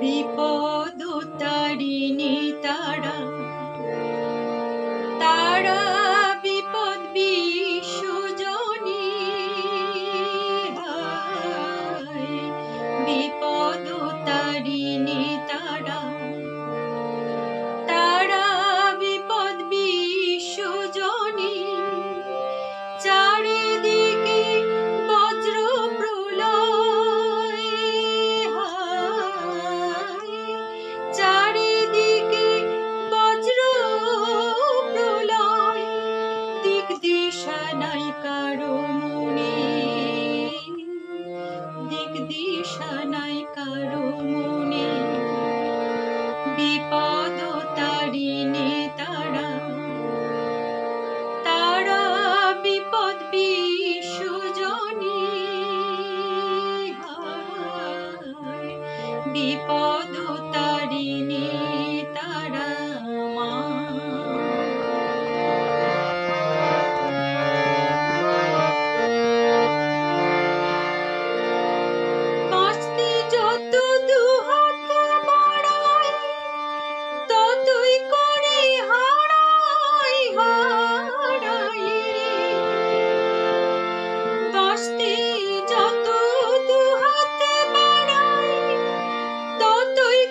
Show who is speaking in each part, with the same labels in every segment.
Speaker 1: বিপদ তারিণী তারা তারা আশা নাই কারও মনে। দিক দিশা নাই কারও মনে। বিপদ তারিণে তারা তারা বিপদ বিশ্বজনী বিপদ তারিণী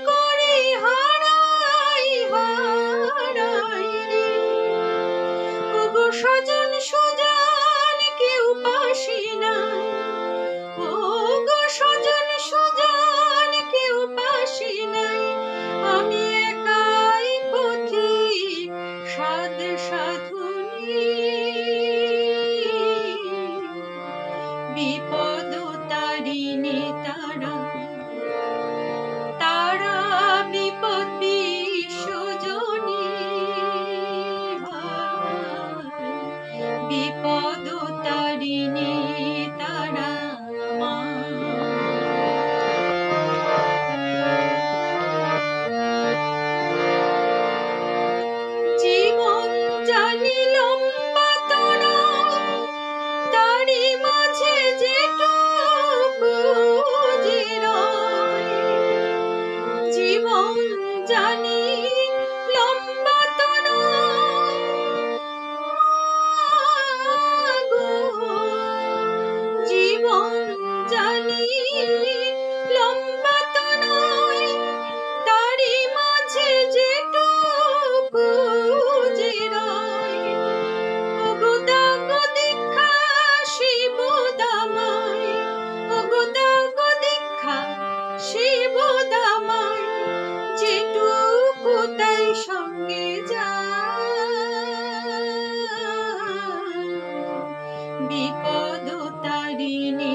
Speaker 1: করে সজন সজন জানি বিপদ তারিণী